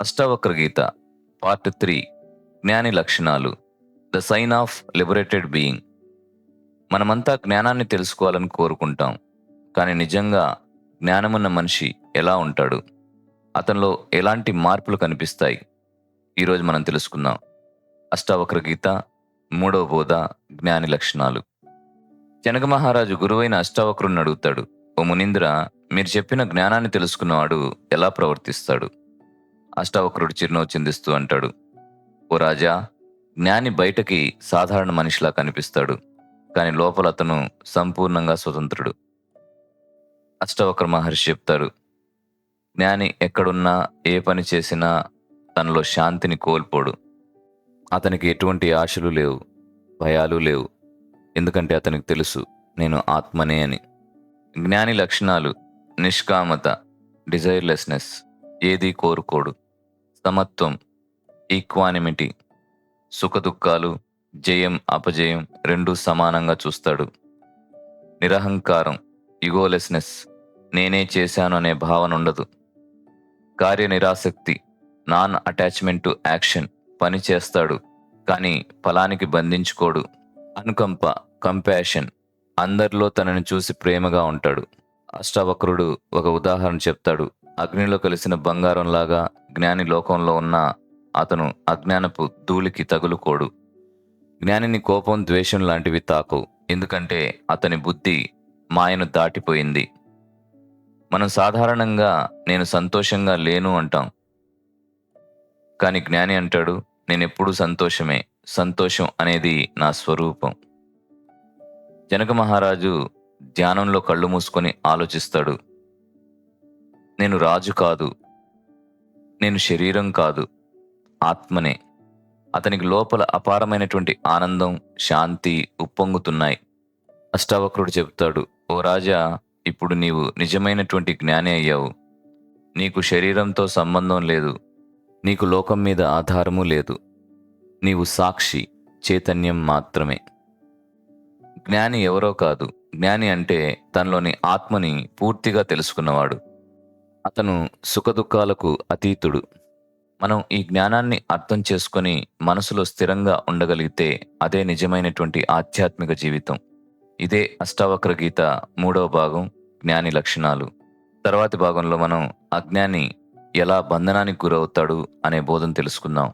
అష్టవక్ర గీత part three జ్ఞాని లక్షణాలు the sign of liberated being. మనమంతా జ్ఞానాన్ని తెలుసుకోవాలని కోరుకుంటాం కానీ నిజంగా జ్ఞానమున్న మనిషి ఎలా ఉంటాడు? అతనిలో ఎలాంటి మార్పులు కనిపిస్తాయి? ఈరోజు మనం తెలుసుకుందాం. అష్టావక్ర గీత మూడవ బోధ జ్ఞాని లక్షణాలు. జనక మహారాజు గురువైన అష్టావక్రుని అడుగుతాడు ఓ మునీంద్ర మీరు చెప్పిన జ్ఞానాన్ని తెలుసుకున్నవాడు ఎలా ప్రవర్తిస్తాడు? అష్టావక్రుడు చిరునవ్వు చిందిస్తూ అంటాడు. ఓ రాజా జ్ఞాని బయటకి సాధారణ మనిషిలా కనిపిస్తాడు కానీ లోపల అతను సంపూర్ణంగా స్వతంత్రుడు. అష్టవక్ర మహర్షి చెప్తాడు. జ్ఞాని ఎక్కడున్నా ఏ పని చేసినా తనలో శాంతిని కోల్పోడు. అతనికి ఎటువంటి ఆశలు లేవు భయాలు లేవు. ఎందుకంటే అతనికి తెలుసు నేను ఆత్మనే అని. జ్ఞాని లక్షణాలు నిష్కామత డిజైర్లెస్నెస్ ఏదీ కోరుకోడు. సమత్వం ఈక్వానిమిటీ సుఖదుఖాలు జయం అపజయం రెండూ సమానంగా చూస్తాడు. నిరహంకారం ఇగోలెస్నెస్ నేనే చేశాను అనే భావన ఉండదు. కార్యనిరాసక్తి నాన్ అటాచ్మెంట్ టు యాక్షన్ పని చేస్తాడు కానీ ఫలానికి బంధించుకోడు. అనుకంప కంపాషన్ అందరిలో తనని చూసి ప్రేమగా ఉంటాడు. అష్టావక్రుడు ఒక ఉదాహరణ చెప్తాడు. అగ్నిలో కలిసిన బంగారంలాగా జ్ఞాని లోకంలో ఉన్న అతను అజ్ఞానపు ధూళికి తగులుకోడు. జ్ఞానిని కోపం ద్వేషం లాంటివి తాకు. ఎందుకంటే అతని బుద్ధి మాయను దాటిపోయింది. మనం సాధారణంగా నేను సంతోషంగా లేను అంటాం. కానీ జ్ఞాని అంటాడు నేను ఎప్పుడూ సంతోషమే. సంతోషం అనేది నా స్వరూపం. జనక మహారాజు ధ్యానంలో కళ్ళు మూసుకొని ఆలోచిస్తాడు. నేను రాజు కాదు. నేను శరీరం కాదు. ఆత్మనే. అతనికి లోపల అపారమైనటువంటి ఆనందం శాంతి ఉప్పొంగుతున్నాయి. అష్టావక్రుడు చెబుతాడు ఓ రాజా ఇప్పుడు నీవు నిజమైనటువంటి జ్ఞాని అయ్యావు. నీకు శరీరంతో సంబంధం లేదు. నీకు లోకం మీద ఆధారము లేదు. నీవు సాక్షి చైతన్యం మాత్రమే. జ్ఞాని ఎవరో కాదు. జ్ఞాని అంటే తనలోని ఆత్మని పూర్తిగా తెలుసుకున్నవాడు. అతను సుఖదుఖాలకు అతీతుడు. మనం ఈ జ్ఞానాన్ని అర్థం చేసుకొని మనసులో స్థిరంగా ఉండగలిగితే అదే నిజమైనటువంటి ఆధ్యాత్మిక జీవితం. ఇదే అష్టావక్ర గీత మూడవ భాగం జ్ఞాని లక్షణాలు. తర్వాతి భాగంలో మనం అజ్ఞాని ఎలా బంధనానికి గురవుతాడు అనే బోధన తెలుసుకుందాం.